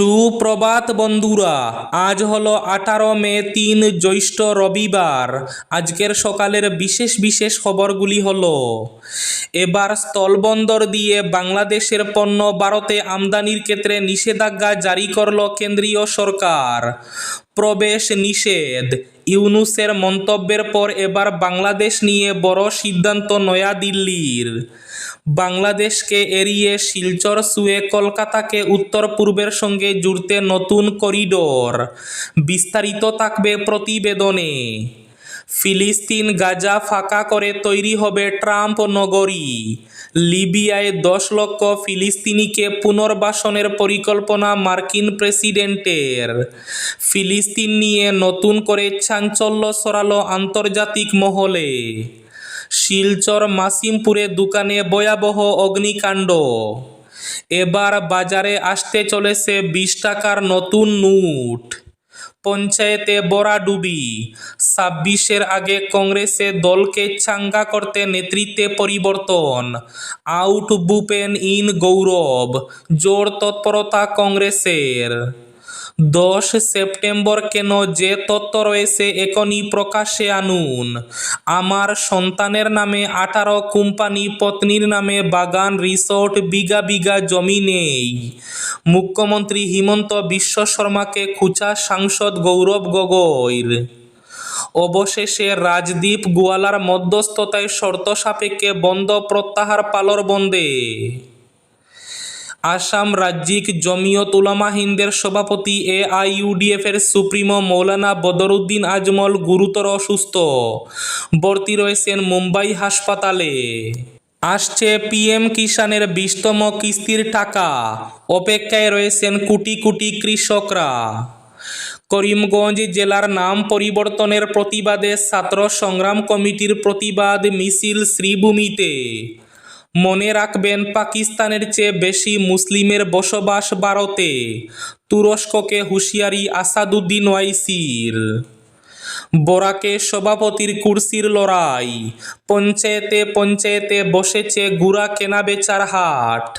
সুপ্রভাত বন্ধুরা, আজ হলো আঠারো মে তিন জ্যৈষ্ঠ রবিবার। আজকের সকালের বিশেষ বিশেষ খবরগুলি হলো, এবার স্থলবন্দর দিয়ে বাংলাদেশের পণ্য ভারতে আমদানির ক্ষেত্রে নিষেধাজ্ঞা জারি করল কেন্দ্রীয় সরকার। প্রবেশ নিষেধ, ইউনুসের মন্তব্যের পর এবার বাংলাদেশ নিয়ে বড় সিদ্ধান্ত নয়াদিল্লির। বাংলাদেশকে এড়িয়ে শিলচর, সুয়ে কলকাতাকে উত্তর পূর্বের সঙ্গে জুড়তে নতুন করিডোর। বিস্তারিত থাকবে প্রতিবেদনে। ফিলিস্তিন গাজা ফাঁকা করে তৈরি হবে ট্রাম্প নগরী। লিবিয়ায় দশ লক্ষ ফিলিস্তিনিকে পুনর্বাসনের পরিকল্পনা মার্কিন প্রেসিডেন্টের। ফিলিস্তিন নিয়ে নতুন করে চাঞ্চল্য সরালো আন্তর্জাতিক মহলে। শিলচর মাসিমপুরে দোকানে ভয়াবহ অগ্নিকাণ্ড। এবার বাজারে আসতে চলেছে বিশ টাকার নতুন নোট। পঞ্চায়েতে বরাডুবি ছাব্বিশের আগে কংগ্রেসে দলকে চাঙ্গা করতে নেতৃত্বে পরিবর্তন। Out Bhupen in Gaurav. জোর তৎপরতা কংগ্রেসের। দশ সেপ্টেম্বর কেন যে তত্ত্ব রয়েছে এখনই প্রকাশ্যে আনুন। আমার সন্তানের নামে আঠারো, কোম্পানি পত্নীর নামে বাগান, রিসোর্ট, বিঘা বিঘা জমি নেই। মুখ্যমন্ত্রী হিমন্ত বিশ্ব শর্মাকে খুঁচা সাংসদ গৌরব গগৈর। অবশেষে রাজদীপ গোয়ালার মধ্যস্থতায় শর্ত সাপেক্ষে বন্ধ প্রত্যাহার পালর বন্দে। আসাম রাজ্যিক জমিয়ত উলামা হিন্দের সভাপতি এ আইইউডিএফ এর সুপ্রিমো মৌলানা বদরুদ্দিন আজমল গুরুতর অসুস্থ। ভর্তি রয়েছেন মুম্বাই হাসপাতালে। আসছে পিএম কিষানের বিশতম কিস্তির টাকা। অপেক্ষায় রয়েছেন কোটি কোটি কৃষকরা। করিমগঞ্জ জেলার নাম পরিবর্তনের প্রতিবাদে ছাত্র সংগ্রাম কমিটির প্রতিবাদ মিছিল শ্রীভূমিতে। মনে রাখবেন পাকিস্তানের চেয়ে বেশি মুসলিমের বসবাস ভারতে। তুরস্ককে হুঁশিয়ারি আসাদুদ্দিন ওয়াইসির। বরাকে সভাপতির কুর্সির লড়াই। পঞ্চায়েতে পঞ্চায়েতে বসেছে গুড়া কেনাবেচার হাট।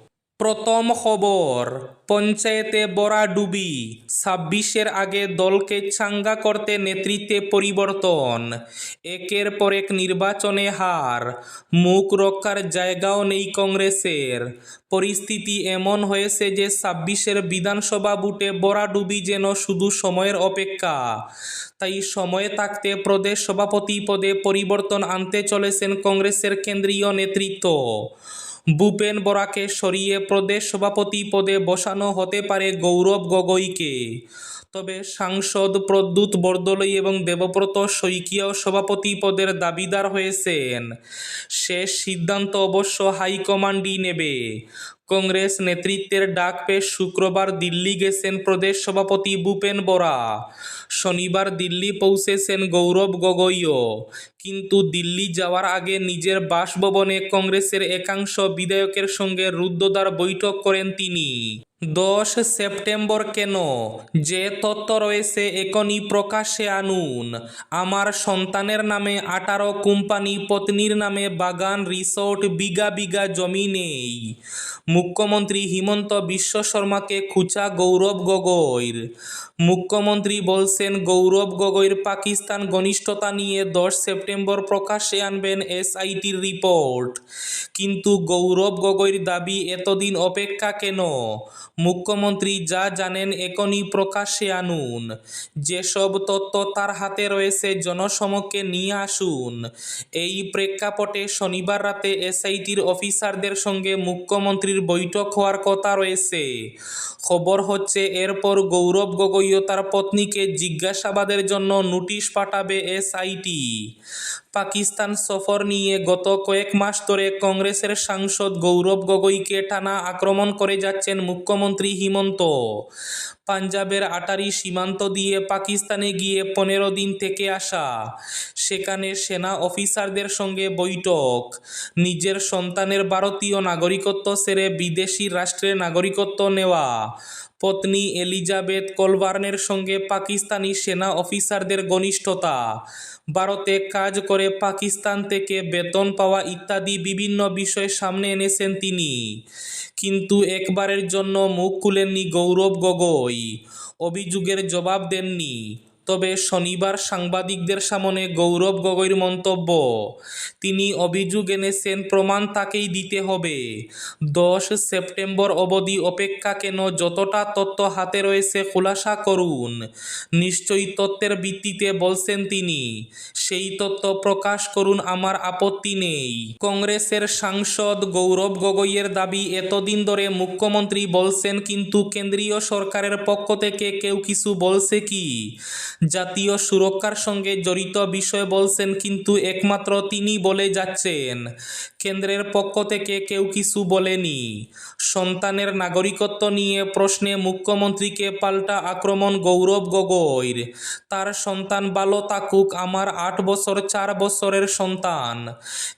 প্রথম খবর, পঞ্চায়েতে বরাডুবি ছাব্বিশের আগে দলকে চাঙ্গা করতে নেতৃত্বে পরিবর্তন, একের পর এক নির্বাচনে হার, মুখ রক্ষার জায়গাও নেই কংগ্রেসের, পরিস্থিতি এমন হয়েছে যে ছাব্বিশের বিধানসভা বুটে বরাডুবি যেন শুধু সময়ের অপেক্ষা, তাই সময়ে থাকতে প্রদেশ সভাপতি পদে পরিবর্তন আনতে চলেছেন কংগ্রেসের কেন্দ্রীয় নেতৃত্ব। ভূপেন বরাকে সরিয়ে প্রদেশ সভাপতি পদে বসানো হতে পারে গৌরব গগৈকে। তবে সাংসদ প্রদ্যুৎ বরদলৈ এবং দেবব্রত শইকিয়াও সভাপতি পদের দাবিদার হয়েছেন। শেষ সিদ্ধান্ত অবশ্য হাইকমান্ডই নেবে। কংগ্রেস নেতৃত্বের ডাক পেশ শুক্রবার দিল্লি গেছেন প্রদেশ সভাপতি ভূপেন বরা। শনিবার দিল্লি পৌঁছেছেন গৌরব গগৈও। কিন্তু দিল্লি যাওয়ার আগে নিজের বাসভবনে কংগ্রেসের একাংশ বিধায়কের সঙ্গে রুদ্ধদ্বার বৈঠক করেন তিনি। দশ সেপ্টেম্বর কেন? যে তত্ত্ব রয়েছে এখনই প্রকাশ্যে আনুন। আমার সন্তানের নামে আঠারো কোম্পানি পত্নীর নামে বাগান, রিসোর্ট, বিঘা বিঘা জমি নেই। মুখ্যমন্ত্রী হিমন্ত বিশ্ব শর্মাকে খুচা গৌরব গগৈর। মুখ্যমন্ত্রী বলছেন, গৌরব গগৈর পাকিস্তান ঘনিষ্ঠতা নিয়ে দশ সেপ্টেম্বর প্রকাশ্যে আনবেন এসআইটির রিপোর্ট। কিন্তু গৌরব গগৈর দাবি এতদিন অপেক্ষা কেন? মুখ্যমন্ত্রী যা জানেন এখনই প্রকাশ্যে আনুন। যেসব তথ্য তার হাতে রয়েছে জনসমক্ষে নিয়ে আসুন। এই প্রেক্ষাপটে শনিবার রাতে এসআইটির অফিসারদের সঙ্গে মুখ্যমন্ত্রীর বৈঠক হওয়ার কথা রয়েছে। খবর হচ্ছে, এরপর গৌরব গগৈও তার পত্নীকে জিজ্ঞাসাবাদের জন্য নোটিশ পাঠাবে এসআইটি। পাকিস্তান সফর নিয়ে গত কয়েক মাস ধরে কংগ্রেসের সাংসদ গৌরব গগৈকে টানা আক্রমণ করে যাচ্ছেন মুখ্যমন্ত্রী। হিমন্ত পাঞ্জাবের আটারি সীমান্ত দিয়ে পাকিস্তানে গিয়ে পনেরো দিন থেকে আসা। সেখানে সেনা অফিসারদের সঙ্গে বৈঠক। নিজের সন্তানের ভারতীয় নাগরিকত্ব সেরে বিদেশি রাষ্ট্রের নাগরিকত্ব নেওয়া। পত্নী এলিজাবেথ কলবার্নের সঙ্গে পাকিস্তানি সেনা অফিসারদের ঘনিষ্ঠতা। ভারতে কাজ করে পাকিস্তান থেকে বেতন পাওয়া ইত্যাদি বিভিন্ন বিষয় সামনে এনেছেন তিনি। কিন্তু একবারের জন্য মুখ খুলেননি গৌরব গগৈ। অভিযোগের জবাব দেননি। তবে শনিবার সাংবাদিকদের সামনে গৌরব গগৈর মন্তব্য, তিনি অভিযোগ এনেছেন, প্রমাণ তাকেই দিতে হবে। দশ সেপ্টেম্বর অবধি অপেক্ষা কেন, যতটা তথ্য হাতে রয়েছে খোলাসা করুন। নিশ্চয়ই তথ্যের ভিত্তিতে বলছেন তিনি, সেই তথ্য প্রকাশ করুন, আমার আপত্তি নেই। কংগ্রেসের সাংসদ গৌরব গগৈয়ের দাবি, এতদিন ধরে মুখ্যমন্ত্রী বলছেন, কিন্তু কেন্দ্রীয় সরকারের পক্ষ থেকে কেউ কিছু বলছে কি? জাতীয় সুরক্ষার সঙ্গে জড়িত বিষয় বলছেন, কিন্তু একমাত্র তিনি বলে যাচ্ছেন। কেন্দ্রের পক্ষ থেকে কেউ কিছু বলেনি। সন্তানের নাগরিকত্ব নিয়ে প্রশ্নে মুখ্যমন্ত্রীকে পাল্টা আক্রমণ গৌরব গগৈর। তার সন্তান ভালো থাকুক আমার আট বছর চার বছরের সন্তান।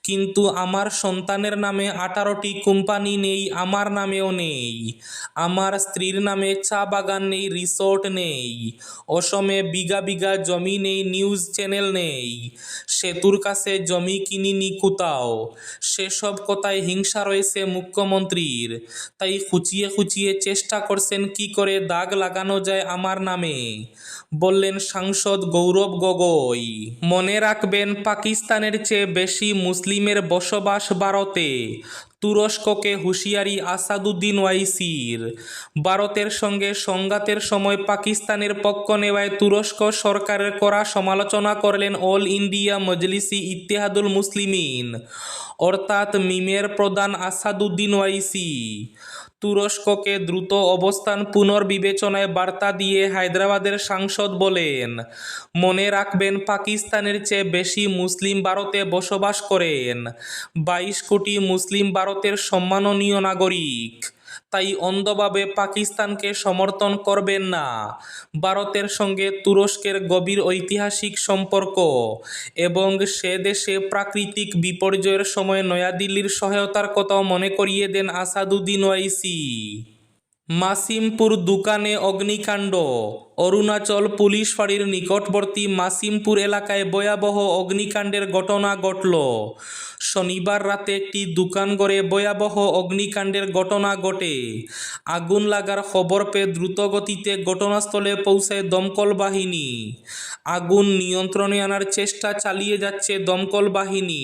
কিন্তু আমার সন্তানের নামে আঠারোটি কোম্পানি নেই, আমার নামেও নেই। আমার স্ত্রীর নামে চা বাগান নেই, রিসোর্ট নেই। অসমে বিঘা বিঘা বিঘা জমি নেই নিউজ চ্যানেল নেই। সেতুর কাছে জমি কিনিনি কোথাও? সেসব কথায় হিংসা রয়েছে মুখ্যমন্ত্রীর। তাই খুঁচিয়ে খুঁচিয়ে চেষ্টা করছেন কি করে দাগ লাগানো যায় আমার নামে। বললেন সাংসদ গৌরব গগৈ, মনে রাখবেন, পাকিস্তানের চেয়ে বেশি মুসলিমের বসবাস ভারতে। তুরস্ককে হুঁশিয়ারি আসাদুদ্দিন ওয়াইসির। ভারতের সঙ্গে সংঘাতের সময় পাকিস্তানের পক্ষ নেওয়ায় তুরস্ক সরকারের করা সমালোচনা করলেন অল ইন্ডিয়া মজলিসি ইত্তেহাদুল মুসলিমিন, অর্থাৎ মিমের প্রধান আসাদুদ্দিন ওয়াইসি। তুরস্ককে দ্রুত অবস্থান পুনর্বিবেচনায় বার্তা দিয়ে হায়দ্রাবাদের সাংসদ বলেন, মনে রাখবেন, পাকিস্তানের চেয়ে বেশি মুসলিম ভারতে বসবাস করেন। বাইশ কোটি মুসলিম ভারতের সম্মাননীয় নাগরিক। তাই অন্ধভাবে পাকিস্তানকে সমর্থন করবেন না। ভারতের সঙ্গে তুরস্কের গভীর ঐতিহাসিক সম্পর্ক এবং সে দেশে প্রাকৃতিক বিপর্যয়ের সময় নয়াদিল্লির সহায়তার কথাও মনে করিয়ে দেন আসাদুদ্দিন ওয়াইসি। মাসিমপুর দোকানে অগ্নিকাণ্ড। অরুণাচল পুলিশ ফাঁড়ির নিকটবর্তী মাসিমপুর এলাকায় ভয়াবহ অগ্নিকাণ্ডের ঘটনা ঘটল। শনিবার রাতে একটি দোকানঘরে ভয়াবহ অগ্নিকাণ্ডের ঘটনা ঘটে। আগুন লাগার খবর পেয়ে দ্রুতগতিতে ঘটনাস্থলে পৌঁছায় দমকল বাহিনী। আগুন নিয়ন্ত্রণে আনার চেষ্টা চালিয়ে যাচ্ছে দমকল বাহিনী।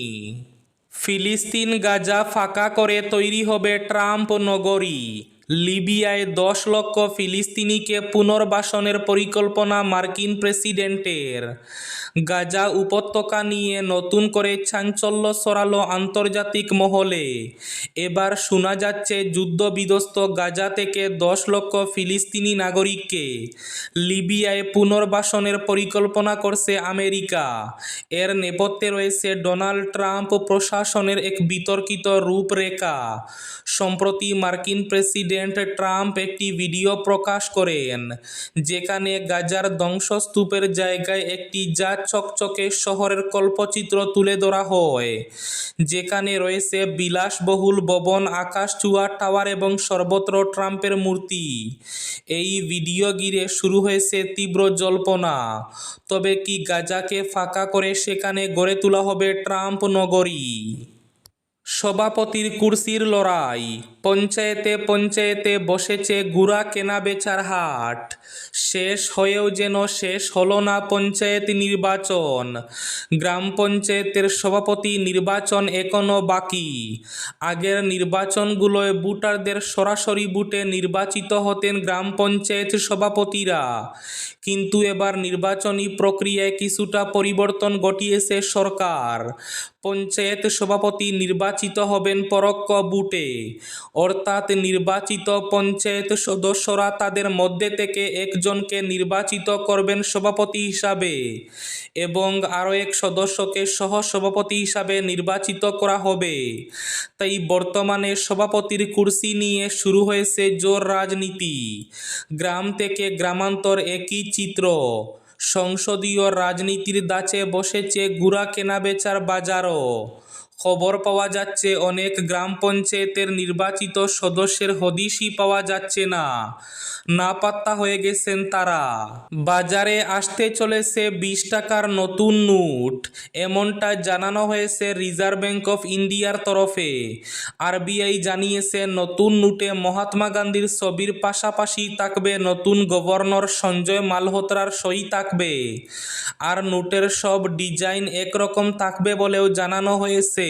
ফিলিস্তিন গাজা ফাঁকা করে তৈরি হবে ট্রাম্প নগরী। লিবিয়ায় দশ লক্ষ ফিলিস্তিনিকে পুনর্বাসনের পরিকল্পনা মার্কিন প্রেসিডেন্টের। গাজা উপত্যকা নিয়ে নতুন করে চাঞ্চল্য সরালো আন্তর্জাতিক মহলে। এবার শোনা যাচ্ছে যুদ্ধবিধ্বস্ত গাজা থেকে দশ লক্ষ ফিলিস্তিনি নাগরিককে লিবিয়ায় পুনর্বাসনের পরিকল্পনা করছে আমেরিকা। এর নেপথ্যে রয়েছে ডোনাল্ড ট্রাম্প প্রশাসনের এক বিতর্কিত রূপরেখা। সম্প্রতি মার্কিন প্রেসিডেন্ট ট্রাম্প একটি ভিডিও প্রকাশ করেন, যেখানে গাজার ধ্বংসস্তূপের জায়গায় একটি যা চকচকে শহরের কল্পচিত্র তুলে ধরা হয়। যেখানে রয়েছে বিলাসবহুল ভবন, আকাশ আকাশচুয়া টাওয়ার এবং সর্বত্র ট্রাম্পের মূর্তি। এই ভিডিও গিরে শুরু হয়েছে তীব্র জল্পনা। তবে কি গাজাকে ফাঁকা করে সেখানে গড়ে তোলা হবে ট্রাম্প নগরী? সভাপতির কুর্সির লড়াই। পঞ্চায়েতে পঞ্চায়েতে বসেছে গুড়া কেনা বেচার হাট। শেষ হয়েও যেন শেষ হলো না পঞ্চায়েত নির্বাচন। গ্রাম পঞ্চায়েতের সভাপতি নির্বাচন এখনও বাকি। আগের নির্বাচনগুলোয় ভোটারদের সরাসরি ভোটে নির্বাচিত হতেন গ্রাম পঞ্চায়েত সভাপতিরা। কিন্তু এবার নির্বাচনী প্রক্রিয়ায় কিছুটা পরিবর্তন ঘটিয়েছে সরকার। পঞ্চায়েত সভাপতি নির্বাচন নির্বাচিত হবেন পরোক্ষ বুটে। অর্থাৎ নির্বাচিত পঞ্চায়েত সদস্যরা তাদের মধ্যে থেকে একজনকে নির্বাচিত করবেন সভাপতি হিসাবে এবং আরও এক সদস্যকে সহ সভাপতি হিসাবে নির্বাচিত করা হবে। তাই বর্তমানে সভাপতির কুর্সি নিয়ে শুরু হয়েছে জোর রাজনীতি। গ্রাম থেকে গ্রামান্তর একই চিত্র। সংসদীয় রাজনীতির দাচে বসেছে গুড়া কেনাবেচার বাজারও। খবর পাওয়া যাচ্ছে, অনেক গ্রাম পঞ্চায়েতের নির্বাচিত সদস্যের হদিশই পাওয়া যাচ্ছে না। না পাত্তা হয়ে গেছেন তারা। বাজারে আসতে চলেছে বিশ টাকার নতুন নোট। এমনটা জানানো হয়েছে রিজার্ভ ব্যাংক অফ ইন্ডিয়ার তরফে। আরবিআই জানিয়েছে, নতুন নোটে মহাত্মা গান্ধীর ছবির পাশাপাশি থাকবে নতুন গভর্নর সঞ্জয় মালহোত্রার সই থাকবে। আর নোটের সব ডিজাইন একরকম থাকবে বলেও জানানো হয়েছে।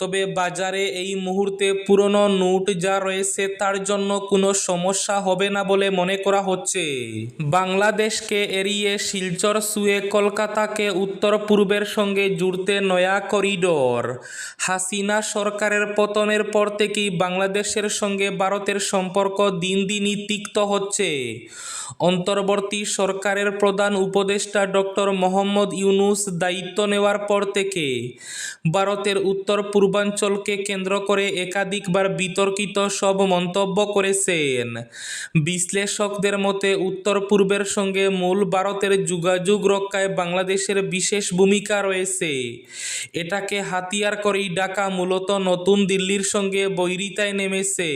তবে বাজারে এই মুহূর্তে পুরনো নোট যা রয়েছে তার জন্য কোনো সমস্যা হবে না বলে মনে করা হচ্ছে। বাংলাদেশকে এড়িয়ে শিলচর, সুয়ে কলকাতাকে উত্তর পূর্বের সঙ্গে জুড়তে নয়া করিডোর। হাসিনা সরকারের পতনের পর থেকেই বাংলাদেশের সঙ্গে ভারতের সম্পর্ক দিন দিনই তিক্ত হচ্ছে। অন্তর্বর্তী সরকারের প্রধান উপদেষ্টা ডক্টর মোহাম্মদ ইউনুস দায়িত্ব নেওয়ার পর থেকে ভারতের উত্তর পূর্বাঞ্চলকে কেন্দ্র করে একাধিকবার বিতর্কিত সব মন্তব্য করেছেন। বিশ্লেষকদের মতে, উত্তর পূর্বের সঙ্গে মূল ভারতের যোগাযোগ রক্ষায় বাংলাদেশের বিশেষ ভূমিকা রয়েছে। এটাকে হাতিয়ার করেই ঢাকা মূলত নতুন দিল্লির সঙ্গে বৈরিতায় নেমেছে।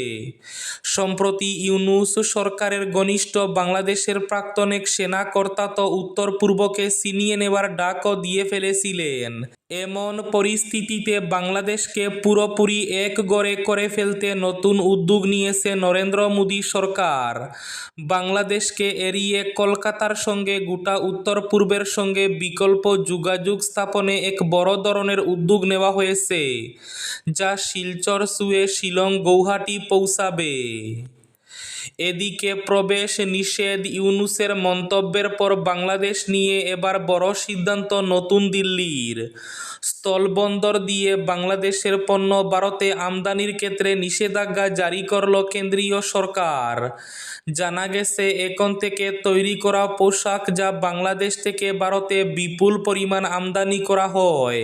সম্প্রতি ইউনুস সরকারের ঘনিষ্ঠ বাংলাদেশের প্রাক্তন এক সেনা কর্তা তো উত্তর পূর্বকে ছিনিয়ে নেওয়ার ডাকও দিয়ে ফেলেছিলেন। এমন পরিস্থিতিতে বাংলাদেশকে পুরোপুরি এক গড়ে করে ফেলতে নতুন উদ্যোগ নিয়েছে নরেন্দ্র মোদী সরকার। বাংলাদেশকে এড়িয়ে কলকাতার সঙ্গে গোটা উত্তর পূর্বের সঙ্গে বিকল্প যোগাযোগ স্থাপনে এক বড় ধরনের উদ্যোগ নেওয়া হয়েছে, যা শিলচর, সুয়ে, শিলং, গৌহাটি পৌঁছাবে। এদিকে প্রবেশ নিষেধ ইউনুসের মন্তব্যের পর বাংলাদেশ নিয়ে এবার বড় সিদ্ধান্ত নতুন দিল্লির। স্থলবন্দর দিয়ে বাংলাদেশের পণ্য ভারতে আমদানির ক্ষেত্রে নিষেধাজ্ঞা জারি করল কেন্দ্রীয় সরকার। জানা গেছে, এখন থেকে তৈরি করা পোশাক যা বাংলাদেশ থেকে ভারতে বিপুল পরিমাণ আমদানি করা হয়।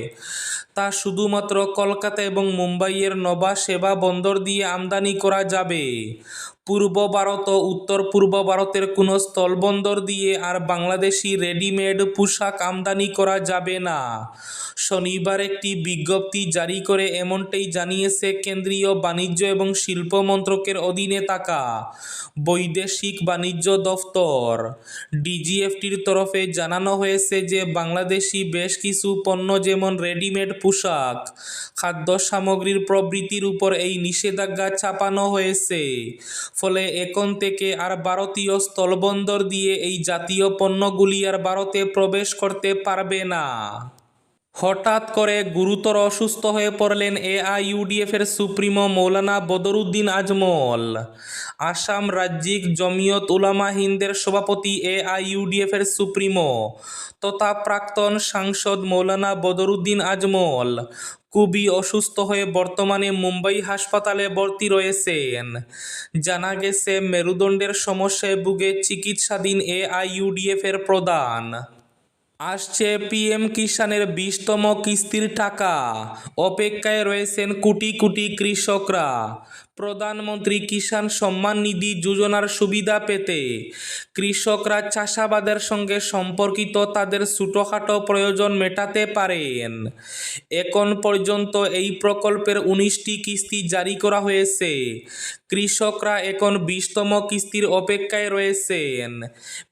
তা শুধুমাত্র কলকাতা এবং মুম্বাইয়ের নবা সেবা বন্দর দিয়ে আমদানি করা যাবে। পূর্ব ভারত ও উত্তর পূর্ব ভারতের কোনো স্থলবন্দর দিয়ে আর বাংলাদেশি রেডিমেড পোশাক আমদানি করা যাবে না। শনিবার একটি বিজ্ঞপ্তি জারি করে এমনটাই জানিয়েছে কেন্দ্রীয় বাণিজ্য এবং শিল্প মন্ত্রকের অধীনে থাকা বৈদেশিক বাণিজ্য দফতর। ডিজিএফটির তরফে জানানো হয়েছে যে বাংলাদেশি বেশ কিছু পণ্য যেমন রেডিমেড পোশাক খাদ্য সামগ্রীর প্রবৃত্তির উপর এই নিষেধাজ্ঞা চাপানো হয়েছে। ফলে এখন থেকে আর ভারতীয় স্থলবন্দর দিয়ে এই জাতীয় পণ্যগুলি আর ভারতে প্রবেশ করতে পারবে না। হঠাৎ করে গুরুতর অসুস্থ হয়ে পড়লেন এআইইউডিএফ এর সুপ্রিমো মৌলানা বদরুদ্দিন আজমল। আসাম রাজ্যিক জমিয়ত উলামা হিন্দের সভাপতি এআইইউডিএফ এর সুপ্রিমো। তথা প্রাক্তন সাংসদ মৌলানা বদরুদ্দিন আজমল। খুবই অসুস্থ হয়ে বর্তমানে মুম্বাই হাসপাতালে ভর্তি রয়েছেন। জানা গেছে, মেরুদণ্ডের সমস্যায় ভুগে চিকিৎসাধীন এআইইউডিএফ এর প্রদান আসছে পিএম কিষানের বিশতম কিস্তির টাকা। অপেক্ষায় রয়েছেন কোটি কোটি কৃষকরা। প্রধানমন্ত্রী কিষাণ সম্মান নিধি যোজনার সুবিধা পেতে কৃষকরা চাষাবাদের সঙ্গে সম্পর্কিত তাদের ছোটোখাটো প্রয়োজন মেটাতে পারেন। এখন পর্যন্ত এই প্রকল্পের উনিশটি কিস্তি জারি করা হয়েছে। কৃষকরা এখন বিশতম কিস্তির অপেক্ষায় রয়েছেন।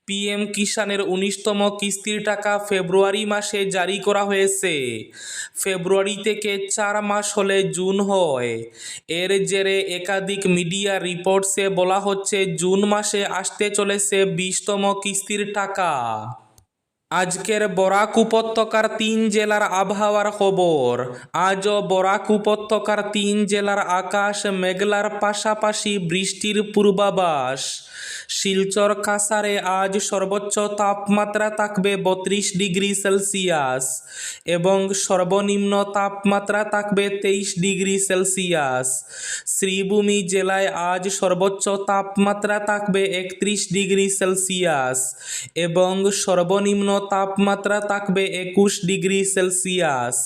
পিএম কিষানের উনিশতম কিস্তির টাকা ফেব্রুয়ারি মাসে জারি করা হয়েছে। ফেব্রুয়ারি থেকে চার মাস হলে জুন হয়। এর জেরে একাধিক মিডিয়া রিপোর্টসে বলা হচ্ছে, জুন মাসে আসতে চলেছে বিশতম কিস্তির টাকা। আজকের বরাক উপত্যকার তিন জেলার আবহাওয়ার খবর। আজও বরাক উপত্যকার তিন জেলার আকাশ মেঘলার পাশাপাশি বৃষ্টির পূর্বাভাস। শিলচর কাসারে আজ সর্বোচ্চ তাপমাত্রা থাকবে বত্রিশ ডিগ্রি সেলসিয়াস এবং সর্বনিম্ন তাপমাত্রা থাকবে তেইশ ডিগ্রি সেলসিয়াস। শ্রীভূমি জেলায় আজ সর্বোচ্চ তাপমাত্রা থাকবে একত্রিশ ডিগ্রি সেলসিয়াস এবং সর্বনিম্ন তাপমাত্রা থাকবে একুশ ডিগ্রি সেলসিয়াস।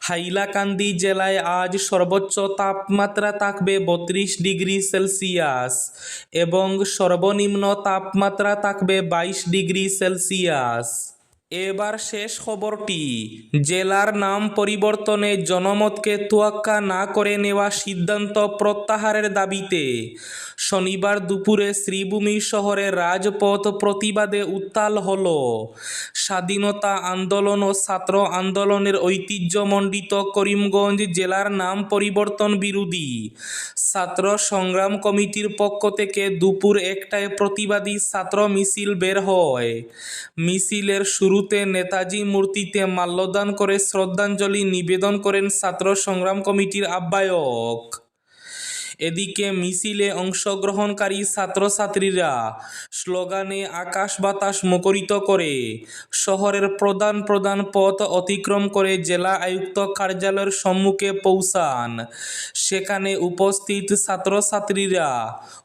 হাইলাকান্দি জেলায় আজ সর্বোচ্চ তাপমাত্রা থাকবে বত্রিশ ডিগ্রি সেলসিয়াস এবং সর্বনিম্ন তাপমাত্রা থাকবে বাইশ ডিগ্রি সেলসিয়াস। এবার শেষ খবরটি, জেলার নাম পরিবর্তনে জনমতকে তোয়াক্কা না করে নেওয়া সিদ্ধান্ত প্রত্যাহারের দাবিতে শনিবার দুপুরে শ্রীভূমি শহরে রাজপথ প্রতিবাদে উত্তাল হল। স্বাধীনতা আন্দোলন ও ছাত্র আন্দোলনের ঐতিহ্যমণ্ডিত করিমগঞ্জ জেলার নাম পরিবর্তন বিরোধী ছাত্র সংগ্রাম কমিটির পক্ষ থেকে দুপুর একটায় প্রতিবাদী ছাত্র মিছিল বের হয়। মিছিলের শুরুতে নেতাজি মূর্তিতে মাল্যদান করে শ্রদ্ধাঞ্জলি নিবেদন করেন ছাত্র সংগ্রাম কমিটির আহ্বায়ক। এদিকে মিছিলে অংশগ্রহণকারী ছাত্রছাত্রীরা স্লোগানে আকাশ বাতাস মুখরিত করে, শহরের প্রধান প্রধান পথ অতিক্রম করে জেলা আয়ুক্ত কার্যালয়ের সম্মুখে পৌঁছান। সেখানে উপস্থিত ছাত্রছাত্রীরা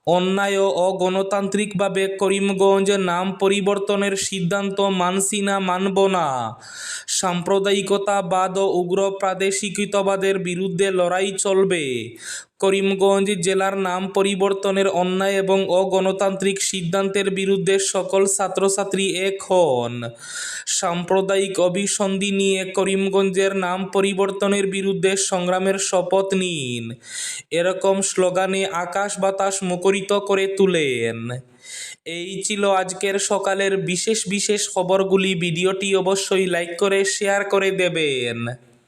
অন্যায় ও গণতান্ত্রিকভাবে করিমগঞ্জ নাম পরিবর্তনের সিদ্ধান্ত মানছি না, মানব না। সাম্প্রদায়িকতাবাদ ও উগ্র প্রাদেশিকতাবাদের বিরুদ্ধে লড়াই চলবে। করিমগঞ্জ জেলার নাম পরিবর্তনের অন্যায় এবং অগণতান্ত্রিক সিদ্ধান্তের বিরুদ্ধে সকল ছাত্রছাত্রী এক হন। সাম্প্রদায়িক অভিসন্ধি নিয়ে করিমগঞ্জের নাম পরিবর্তনের বিরুদ্ধে সংগ্রামের শপথ নিন। এরকম স্লোগানে আকাশ বাতাস মুখরিত করে তুলেন। এই ছিল আজকের সকালের বিশেষ বিশেষ খবরগুলি। ভিডিওটি অবশ্যই লাইক করে, শেয়ার করে দেবেন।